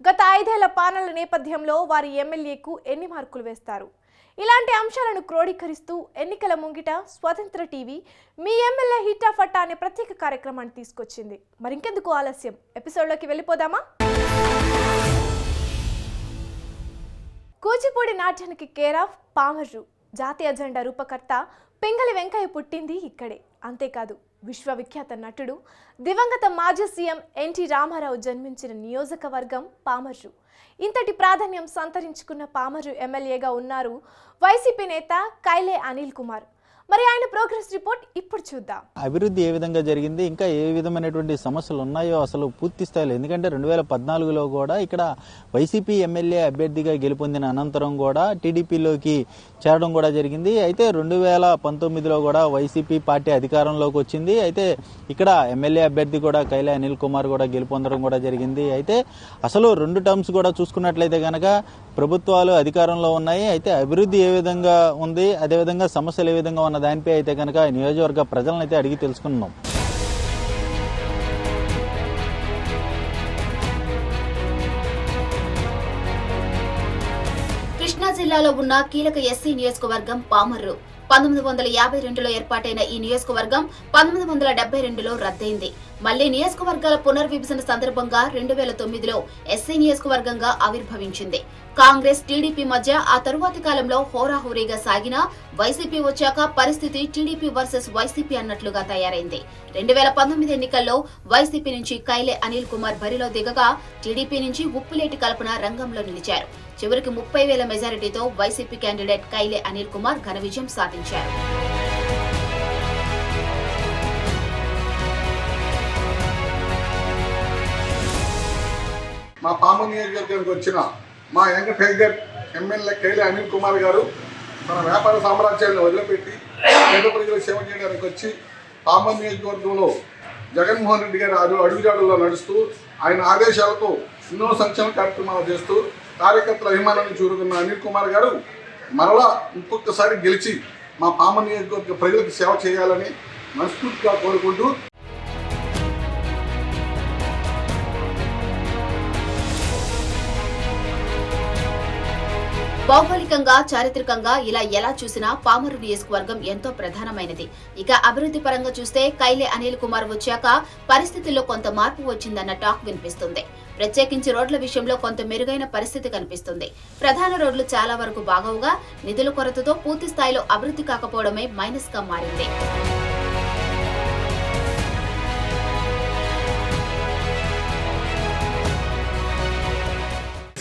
గత ఐదేళ్ళ పాలనల నేపథ్యంలో వారి ఎమ్మెల్యేకు ఎన్ని మార్కులు వేస్తారు? ఇలాంటి అంశాలను క్రోడీకరిస్తూ ఎన్నికల ముంగిట స్వతంత్ర టీవీ మీ ఎమ్మెల్యే హిట్టా ఫట్టా అనే ప్రత్యేక కార్యక్రమాన్ని తీసుకొచ్చింది. మరింకెందుకు ఆలస్యం? ఎపిసోడ్లోకి వెళ్ళిపోదామా? కూచిపూడి నాట్యానికి కేర్ ఆఫ్ పామర్రు జాతీయ జెండా రూపకర్త పింగళి వెంకయ్య పుట్టింది ఇక్కడే. అంతేకాదు విశ్వవిఖ్యాత నటుడు దివంగత మాజీ సీఎం ఎన్టీ రామారావు జన్మించిన నియోజకవర్గం పామర్రు. ఇంతటి ప్రాధాన్యం సంతరించుకున్న పామర్రు ఎమ్మెల్యేగా ఉన్నారు వైసీపీ నేత కైలే అనిల్ కుమార్. మరి ఆయన ప్రోగ్రెస్ రిపోర్ట్ ఇప్పుడు చూద్దాం. అభివృద్ధి ఏ విధంగా జరిగింది ఇంకా ఏ విధమైనటువంటి సమస్యలు ఉన్నాయో అసలు పూర్తి స్థాయిలో ఎందుకంటే రెండు వేల పద్నాలుగులో కూడా ఇక్కడ వైసీపీ ఎమ్మెల్యే అభ్యర్థిగా గెలుపొందిన అనంతరం కూడా టీడీపీలోకి చేరడం కూడా జరిగింది. అయితే రెండు వేల పంతొమ్మిదిలో కూడా వైసీపీ పార్టీ అధికారంలోకి వచ్చింది. అయితే ఇక్కడ ఎమ్మెల్యే అభ్యర్థి కూడా కైలా అనిల్ కుమార్ కూడా గెలుపొందడం కూడా జరిగింది. అయితే అసలు రెండు టర్మ్స్ కూడా చూసుకున్నట్లయితే కనుక ప్రభుత్వాలు అధికారంలో ఉన్నాయి. అయితే అభివృద్ధి ఏ విధంగా ఉంది అదేవిధంగా సమస్యలు ఏ విధంగా ఉన్న దానిపై అయితే కనుక నియోజకవర్గ ప్రజలను అయితే అడిగి తెలుసుకున్నాం జిల్లాలో ఉన్న కీలక ఎస్సీ నియోజకవర్గం పామర్రు. పంతొమ్మిది వందల యాభై రెండులో ఏర్పాటైన ఈ నియోజకవర్గం పంతొమ్మిది వందల డెబ్బై రెండులో రద్దయింది. మళ్ళీ నియోజకవర్గాల పునర్విభజన సందర్భంగా రెండు వేల తొమ్మిదిలో ఎస్సీ నియోజకవర్గంగా ఆవిర్భవించింది. కాంగ్రెస్ టీడీపీ మధ్య ఆ తరువాతి కాలంలో హోరాహోరీగా సాగిన వైసీపీ వచ్చాక పరిస్థితి టీడీపీ వర్సెస్ వైసీపీ అన్నట్లుగా తయారైంది. రెండు వేల పంతొమ్మిది ఎన్నికల్లో వైసీపీ నుంచి కైలే అనిల్ కుమార్ బరిలో దిగగా టీడీపీ నుంచి ఉప్పులేటి కల్పన రంగంలో నిలిచారు. చివరికి ముప్పై వేల మెజారిటీతో వైసీపీ క్యాండిడేట్ కైలే అనిల్ కుమార్ ఘన విజయం సాధించారు. మా పాము నియోజకవర్గానికి వచ్చిన మా young tiger MLA Kaila Anil Kumar garu తన వ్యాపార సామ్రాజ్యాన్ని వదిలిపెట్టి పేద ప్రజలకు సేవ చేయడానికి వచ్చి పాము నియోజకవర్గంలో జగన్మోహన్ రెడ్డి గారి అడుగు అడుగుజాడుల్లో నడుస్తూ ఆయన ఆదేశాలతో ఎన్నో సంక్షేమ కార్యక్రమాలు చేస్తూ కార్యకర్తల అభిమానాన్ని చూరుకున్న అనిల్ కుమార్ గారు మరలా ఇంకొకసారి గెలిచి మా పామ నియోజకవర్గ ప్రజలకు సేవ చేయాలని మనస్ఫూర్తిగా కోరుకుంటూ భౌగోళికంగా చారిత్రకంగా ఇలా ఎలా చూసినా పామరు నియోజకవర్గం ఎంతో ప్రధానమైనది. ఇక అభివృద్ధి పరంగా చూస్తే కైలే అనిల్ కుమార్ వచ్చాక పరిస్థితుల్లో కొంత మార్పు వచ్చిందన్న టాక్ వినిపిస్తుంది. ప్రత్యేకించి రోడ్ల విషయంలో కొంత మెరుగైన పరిస్థితి కనిపిస్తుంది. ప్రధాన రోడ్లు చాలా వరకు బాగవుగా నిధుల కొరతతో పూర్తి స్థాయిలో అభివృద్ధి కాకపోవడమే మైనస్గా మారింది.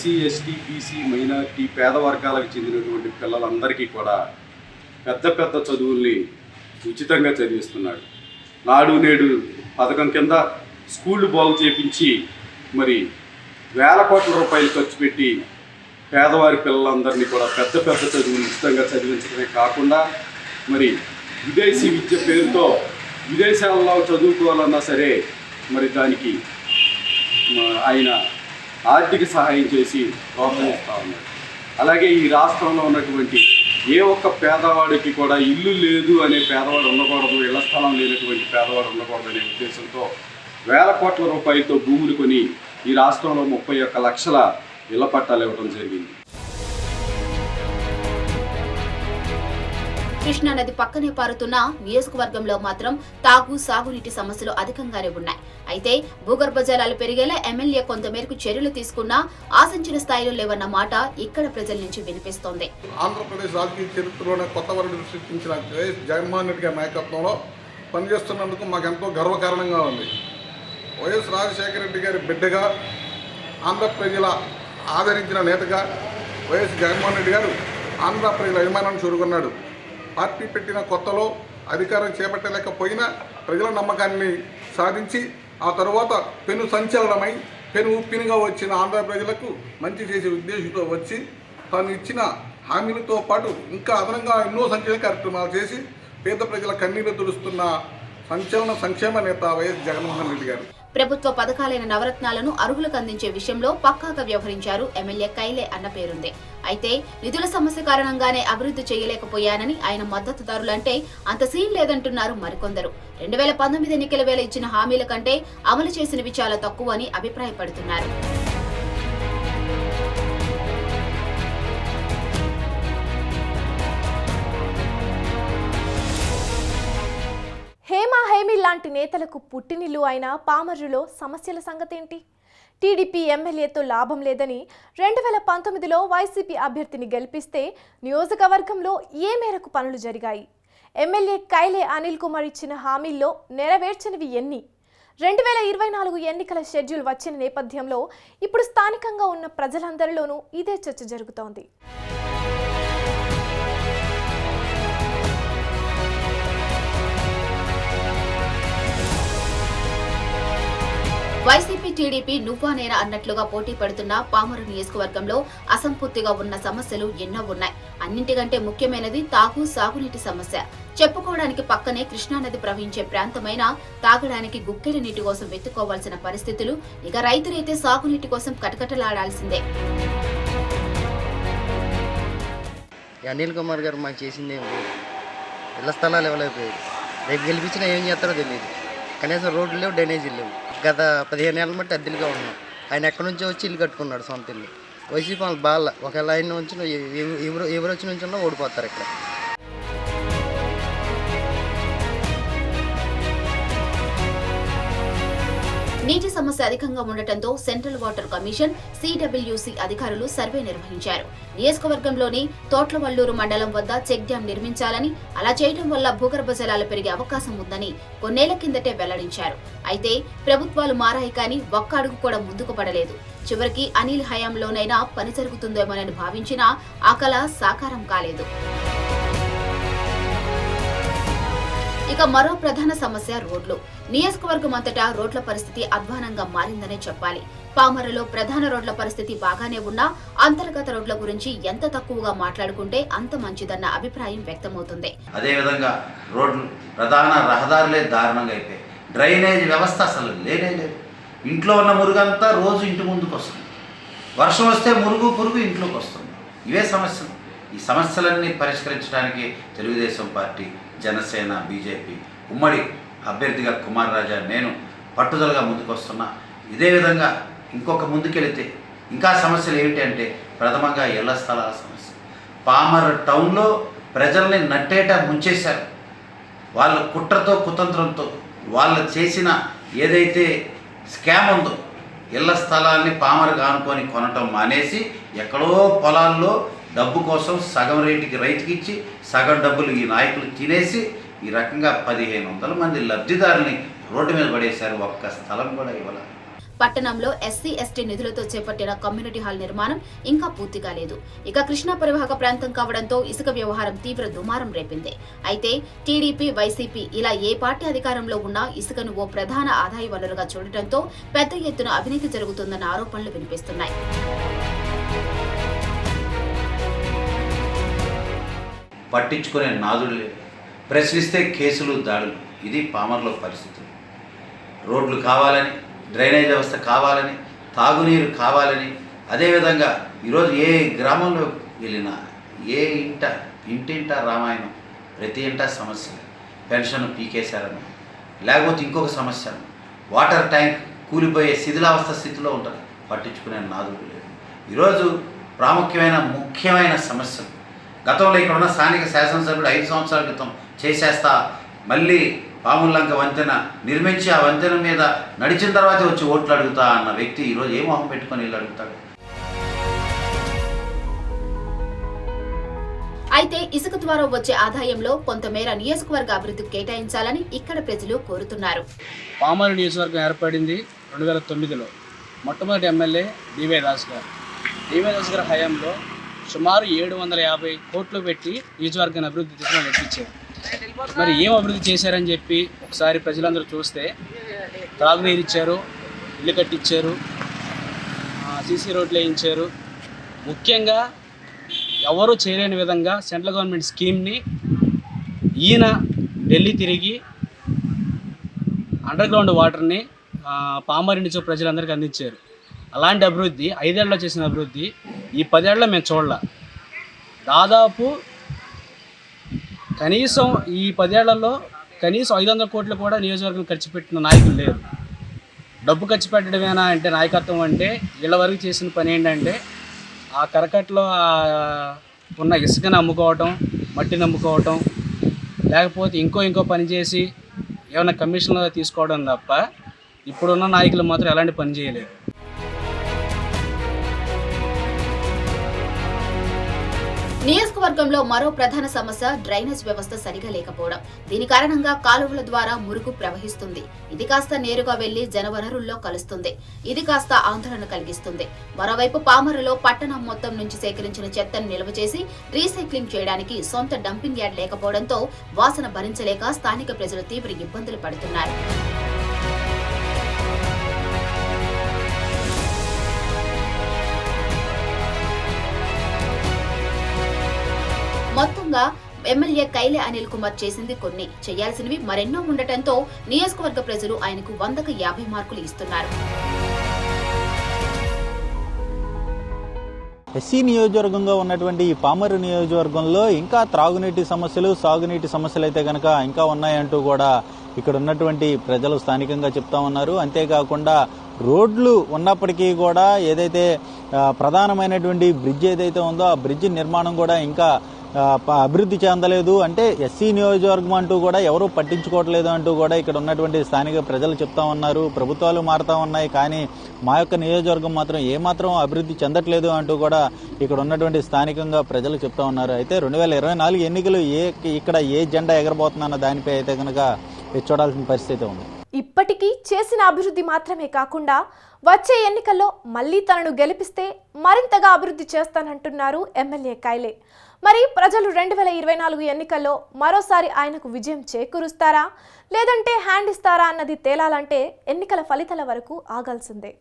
ఎస్సీ ఎస్టీ బీసీ మైనార్టీ పేద వర్గాలకు చెందినటువంటి పిల్లలందరికీ కూడా పెద్ద పెద్ద చదువుల్ని ఉచితంగా చదివిస్తున్నాడు. నాడు నేడు పథకం కింద స్కూళ్ళు బాగు చేపించి మరి వేల కోట్ల రూపాయలు ఖర్చు పెట్టి పేదవారి పిల్లలందరినీ కూడా పెద్ద పెద్ద చదువులు ఉచితంగా చదివించడమే కాకుండా మరి విదేశీ విద్య పేరుతో విదేశాల్లో చదువుకోవాలన్నా సరే మరి దానికి ఆయన ఆర్థిక సహాయం చేసి ప్రోత్సహిస్తూ ఉన్నారు. అలాగే ఈ రాష్ట్రంలో ఉన్నటువంటి ఏ ఒక్క పేదవాడికి కూడా ఇల్లు లేదు అనే పేదవాడు ఉండకూడదు ఇళ్ళ స్థలం లేనటువంటి పేదవాడు ఉండకూడదు అనే ఉద్దేశంతో వేల కోట్ల రూపాయలతో భూములు కొని ఈ రాష్ట్రంలో ముప్పై ఒక్క లక్షల ఇళ్ళ పట్టాలు ఇవ్వడం జరిగింది. కృష్ణానది పక్కనే పారుతున్న నియోజకవర్గంలో మాత్రం తాగు సాగునీటి సమస్యలు అధికంగానే ఉన్నాయి. అయితే భూగర్భ జలాలు పెరిగేలా ఎమ్మెల్యే కొంతమేరకు చర్యలు తీసుకున్నా ఆశించిన స్థాయిలో లేవన్న మాట ఇక్కడ ప్రజల నుంచి వినిపిస్తోంది. ఆంధ్రప్రదేశ్ రాజకీయ చరిత్రలోనే కొత్త వరకు సృష్టించిన జగన్మోహన్ రెడ్డి గారి నాయకత్వంలో పనిచేస్తున్నందుకు మాకు ఎంతో గర్వకారణంగా ఉంది. వైఎస్ రాజశేఖర రెడ్డి గారి బిడ్డగా ఆంధ్ర ప్రజల ఆదరించిన నేతగా వైఎస్ జగన్మోహన్ రెడ్డి గారు ఆంధ్ర ప్రజల అభిమానాన్ని చూరుకున్నాడు. పార్టీ పెట్టిన కొత్తలో అధికారం చేపట్టలేకపోయినా ప్రజల నమ్మకాన్ని సాధించి ఆ తర్వాత పెను సంచలనమై పెను ఉప్పినిగా వచ్చిన ఆంధ్ర ప్రజలకు మంచి చేసే ఉద్దేశంతో వచ్చి తాను ఇచ్చిన హామీలతో పాటు ఇంకా అదనంగా ఎన్నో సంక్షేమ కార్యక్రమాలు చేసి పేద ప్రజల కన్నీరు తుడుస్తున్న సంచలన సంక్షేమ నేత వైఎస్ జగన్మోహన్ రెడ్డి గారు. ప్రభుత్వ పథకాలైన నవరత్నాలను అర్హులకు అందించే విషయంలో పక్కాగా వ్యవహరించారు ఎమ్మెల్యే కైలే అన్న పేరుంది. అయితే నిధుల సమస్య కారణంగానే అభివృద్ధి చేయలేకపోయానని ఆయన మద్దతుదారులంటే అంత సీన్ లేదంటున్నారు మరికొందరు. రెండు వేల పంతొమ్మిది ఎన్నికల వేళ ఇచ్చిన హామీల కంటే అమలు చేసినవి చాలా తక్కువని అభిప్రాయపడుతున్నారు. హేమి నేతలకు పుట్టినిల్లు అయిన పామర్రులో సమస్యల సంగతేంటి? టీడీపీ ఎమ్మెల్యేతో లాభం లేదని రెండు వేల పంతొమ్మిదిలో వైసీపీ అభ్యర్థిని గెలిపిస్తే నియోజకవర్గంలో ఏ మేరకు పనులు జరిగాయి? ఎమ్మెల్యే కైలే అనిల్ కుమార్ ఇచ్చిన హామీల్లో నెరవేర్చినవి ఎన్ని? రెండు వేల ఇరవై నాలుగు ఎన్నికల షెడ్యూల్ వచ్చిన నేపథ్యంలో ఇప్పుడు స్థానికంగా ఉన్న ప్రజలందరిలోనూ ఇదే చర్చ జరుగుతోంది. వైసీపీ టీడీపీ నువ్వా నేనా అన్నట్లుగా పోటీ పడుతున్న పామరు నియోజకవర్గంలో అసంపూర్తిగా ఉన్న సమస్యలు ఎన్నో ఉన్నాయి. అన్నింటికంటే ముఖ్యమైనది తాగు సాగునీటి సమస్య. చెప్పుకోవడానికి పక్కనే కృష్ణానది ప్రవహించే ప్రాంతమైన తాగడానికి గుక్కెడి నీటి కోసం వెతుక్కోవాల్సిన పరిస్థితులు ఇక రైతులైతే సాగునీటి కోసం కటకటలాడాల్సిందే. అనిల్ కుమార్ గారు మాకు చేసింది ఏం లేదు. ఇళ్ళ స్థలాలు ఇవ్వలేకపోయారు రేపు గెలిపించినా ఏం చేస్తారో తెలియదు కనీసం రోడ్లు లేవు డ్రైనేజీలు లేవు. గత పదిహేను ఏళ్ళ బట్టి అద్దెలుగా ఉన్నాం. ఆయన ఎక్కడి నుంచో వచ్చి ఇల్లు కట్టుకున్నాడు సొంత ఇల్లు. వైసీపీ వాళ్ళు బాగా ఒకవేళ ఆయన నుంచి ఎవరు ఎవరు వచ్చి నుంచి ఓడిపోతారు ఇక్కడ. నీటి సమస్య అధికంగా ఉండటంతో సెంట్రల్ వాటర్ కమిషన్ సిడబ్ల్యూసి అధికారులు సర్వే నిర్వహించారు. నియోజకవర్గంలోని తోట్లవల్లూరు మండలం వద్ద చెక్ డ్యాం నిర్మించాలని అలా చేయడం వల్ల భూగర్భ జలాలు పెరిగే అవకాశం ఉందని కొన్నేళ్ళ కిందటే వెల్లడించారు. అయితే ప్రభుత్వాలు మారాయి కానీ ఒక్క అడుగు కూడా ముందుకు పడలేదు. చివరికి అనిల్ హయాంలోనైనా పని జరుగుతుందేమోనని భావించినా ఆ కళ సాకారం కాలేదు. ఇక మరో ప్రధాన సమస్య రోడ్లు. నియోజకవర్గం అంతటా రోడ్ల పరిస్థితి అధ్వానంగా మారిందనే చెప్పాలి. పామరలో ప్రధాన రోడ్ల పరిస్థితి బాగానే ఉన్నా అంతర్గత రోడ్ల గురించి ఎంత తక్కువగా మాట్లాడుకుంటే అంత మంచిదన్న అభిప్రాయం వ్యక్తమవుతుంది. అదేవిధంగా రోడ్లు ప్రధాన రహదారులే దారుణంగా అయిపోయాయి. డ్రైనేజ్ వ్యవస్థ అసలు లేనే లేదు. ఇంట్లో ఉన్న మురుగంతా రోజు ఇంటి ముందుకు వస్తుంది వర్షం వస్తే మురుగు పురుగు ఇంట్లోకి వస్తుంది ఇవే సమస్యలు. ఈ సమస్యలన్నీ పరిష్కరించడానికి తెలుగుదేశం పార్టీ జనసేన బీజేపీ ఉమ్మడి అభ్యర్థిగా కుమార్ రాజా నేను పట్టుదలగా ముందుకొస్తున్నా. ఇదే విధంగా ఇంకొక ముందుకెళితే ఇంకా సమస్యలు ఏమిటి అంటే ప్రథమంగా ఇళ్ళ స్థలాల సమస్య. పామర్ టౌన్లో ప్రజల్ని నట్టేట ముంచేశారు. వాళ్ళ కుట్రతో కుతంత్రంతో వాళ్ళు చేసిన ఏదైతే స్కామ్ ఉందో ఇళ్ళ స్థలాల్ని పామరుగా అనుకొని కొనటం మానేసి ఎక్కడో పొలాల్లో డబ్బు కోసం సగం రేటుకి రైతుకి ఇచ్చి సగం డబ్బులు ఈ నాయకులు తినేసి ఈ రకంగా పదిహేను వందల మంది లబ్ధిదారుల్ని రోడ్డు మీద పడేశారు. ఒక్క స్థలం కూడా ఇవ్వాలి. పట్టణంలో ఎస్సీ ఎస్టీ నిధులతో చేపట్టిన కమ్యూనిటీ హాల్ నిర్మాణం ఇంకా పూర్తి కాలేదు ఇక కృష్ణా పరివాహక ప్రాంతం కావడంతో ఇసుక వ్యవహారం తీవ్ర దుమారం రేపింది. అయితే టీడీపీ వైసీపీ ఇలా ఏ పార్టీ అధికారంలో ఉన్నా ఇసుకను ఓ ప్రధాన ఆదాయ వనరుగా చూడటంతో పెద్ద ఎత్తున అవినీతి జరుగుతుందన్న ఆరోపణలు వినిపిస్తున్నాయి. పట్టించుకునే నాదుడు లేదు. ప్రశ్నిస్తే కేసులు దాడులు. ఇది పామర్లో పరిస్థితులు రోడ్లు కావాలని డ్రైనేజ్ వ్యవస్థ కావాలని తాగునీరు కావాలని అదేవిధంగా ఈరోజు ఏ గ్రామంలో వెళ్ళినా ఏ ఇంట ఇంటింట రామాయణం ప్రతి ఇంట సమస్య పెన్షన్ పీకేశారని. లేకపోతే ఇంకొక సమస్య వాటర్ ట్యాంక్ కూలిపోయే శిథిలావస్థ స్థితిలో ఉంటుంది పట్టించుకునే నాదుడు లేదు. ఈరోజు ప్రాముఖ్యమైన ముఖ్యమైన సమస్యలు. గతంలో ఇక్కడ ఉన్న స్థానిక శాసనసభ్యుడు ఐదు సంవత్సరాల క్రితం చేసేస్తా మళ్ళీ పాముల్లంక వంతెన నిర్మించి ఆ వంతెన మీద నడిచిన తర్వాతే వచ్చి ఓట్లు అడుగుతా అన్న వ్యక్తి ఈరోజు ఏ మొహం పెట్టుకొని వీళ్ళు అడుగుతాడు? అయితే ఇసుక ద్వారా వచ్చే ఆదాయంలో కొంతమేర నియోజకవర్గ అభివృద్ధికి కేటాయించాలని ఇక్కడ ప్రజలు కోరుతున్నారు. పామరు నియోజకవర్గం ఏర్పడింది రెండు వేల తొమ్మిదిలో. మొట్టమొదటి ఎమ్మెల్యే డివై దాస్ గారు డివై దాస్ గారి హయాంలో సుమారు ఏడు వందల యాభై కోట్లు పెట్టి నియోజకవర్గాన్ని అభివృద్ధి దిశగా నడిపించారు. మరి ఏం అభివృద్ధి చేశారని చెప్పి ఒకసారి ప్రజలందరూ చూస్తే త్రాగునీరు ఇచ్చారు ఇల్లు కట్టించారు సీసీ రోడ్లు వేయించారు. ముఖ్యంగా ఎవరు చేయలేని విధంగా సెంట్రల్ గవర్నమెంట్ స్కీమ్ని ఈయన ఢిల్లీ తిరిగి అండర్ గ్రౌండ్ వాటర్ని ఆ, పామర్ నుంచి ప్రజలందరికీ అందించారు. అలాంటి అభివృద్ధి ఐదేళ్ళలో చేసిన అభివృద్ధి ఈ పదేళ్ళలో మేము చూడాల. దాదాపు కనీసం ఈ పదేళ్ళలో కనీసం ఐదు వందల కోట్లు కూడా నియోజకవర్గం ఖర్చు పెట్టిన నాయకులు లేరు. డబ్బు ఖర్చు పెట్టడమేనా అంటే నాయకత్వం అంటే వీళ్ళ వరకు చేసిన పని ఏంటంటే ఆ కరకట్లో ఉన్న ఇసుకని అమ్ముకోవటం మట్టిని అమ్ముకోవటం లేకపోతే ఇంకో ఇంకో పని చేసి ఏమైనా కమిషన్లు తీసుకోవడం తప్ప ఇప్పుడున్న నాయకులు మాత్రం ఎలాంటి పని చేయలేరు నియోజకవర్గంలో మరో ప్రధాన సమస్య డ్రైనేజ్ వ్యవస్థ సరిగా లేకపోవడం. దీని కారణంగా కాలువల ద్వారా మురుగు ప్రవహిస్తుంది. ఇది కాస్త నేరుగా వెళ్ళి జనవనరుల్లో కలుస్తుంది. ఇది కాస్త ఆందోళన కలిగిస్తుంది. మరోవైపు పామరులో పట్టణం మొత్తం నుంచి సేకరించిన చెత్తను నిల్వ చేసి రీసైక్లింగ్ చేయడానికి సొంత డంపింగ్ యార్డ్ లేకపోవడంతో వాసన భరించలేక స్థానిక ప్రజలు తీవ్ర ఇబ్బందులు పడుతున్నారు. మొత్తంగా ఎమ్మెల్యే కైలే అనిల్ కుమార్ చేసింది కొన్ని. చేయాల్సినవి మరెన్నో ఉండటంతో నియోజకవర్గ ప్రజలు ఆయనకు వందకు యాభై మార్కులు ఇస్తున్నారు. ఎస్సీ నియోజకవర్గంగా ఉన్నటువంటి ఈ పామరు నియోజకవర్గంలో ఇంకా త్రాగునీటి సమస్యలు సాగునీటి సమస్యలు అయితే కనుక ఇంకా ఉన్నాయంటూ కూడా ఇక్కడ ఉన్నటువంటి ప్రజలు స్థానికంగా చెప్తా ఉన్నారు. అంతేకాకుండా రోడ్లు ఉన్నప్పటికీ కూడా ఏదైతే ప్రధానమైనటువంటి బ్రిడ్జ్ ఏదైతే ఉందో ఆ బ్రిడ్జ్ నిర్మాణం కూడా ఇంకా అభివృద్ధి చెందలేదు. అంటే ఎస్సీ నియోజకవర్గం అంటూ కూడా ఎవరూ పట్టించుకోవట్లేదు అంటూ కూడా ఇక్కడ ఉన్నటువంటి స్థానిక ప్రజలు చెప్తా ఉన్నారు. ప్రభుత్వాలు మారుతా ఉన్నాయి. కానీ మా యొక్క నియోజకవర్గం మాత్రం ఏమాత్రం అభివృద్ధి చెందట్లేదు అంటూ కూడా ఇక్కడ ఉన్నటువంటి స్థానికంగా ప్రజలు చెప్తా ఉన్నారు. అయితే రెండు వేల ఇరవై నాలుగు ఎన్నికలు ఏ ఇక్కడ ఏ జెండా ఎగరబోతుందన్న దానిపై అయితే కనుక చూడాల్సిన పరిస్థితి ఉంది. ఇప్పటికీ చేసిన అభివృద్ధి మాత్రమే కాకుండా వచ్చే ఎన్నికల్లో మళ్ళీ తనను గెలిపిస్తే మరింతగా అభివృద్ధి చేస్తానంటున్నారు ఎమ్మెల్యే కైలే. మరి ప్రజలు రెండు వేల ఇరవై నాలుగు ఎన్నికల్లో మరోసారి ఆయనకు విజయం చేకూరుస్తారా? లేదంటే హ్యాండ్ ఇస్తారా అన్నది తేలాలంటే ఎన్నికల ఫలితాల వరకు ఆగాల్సిందే.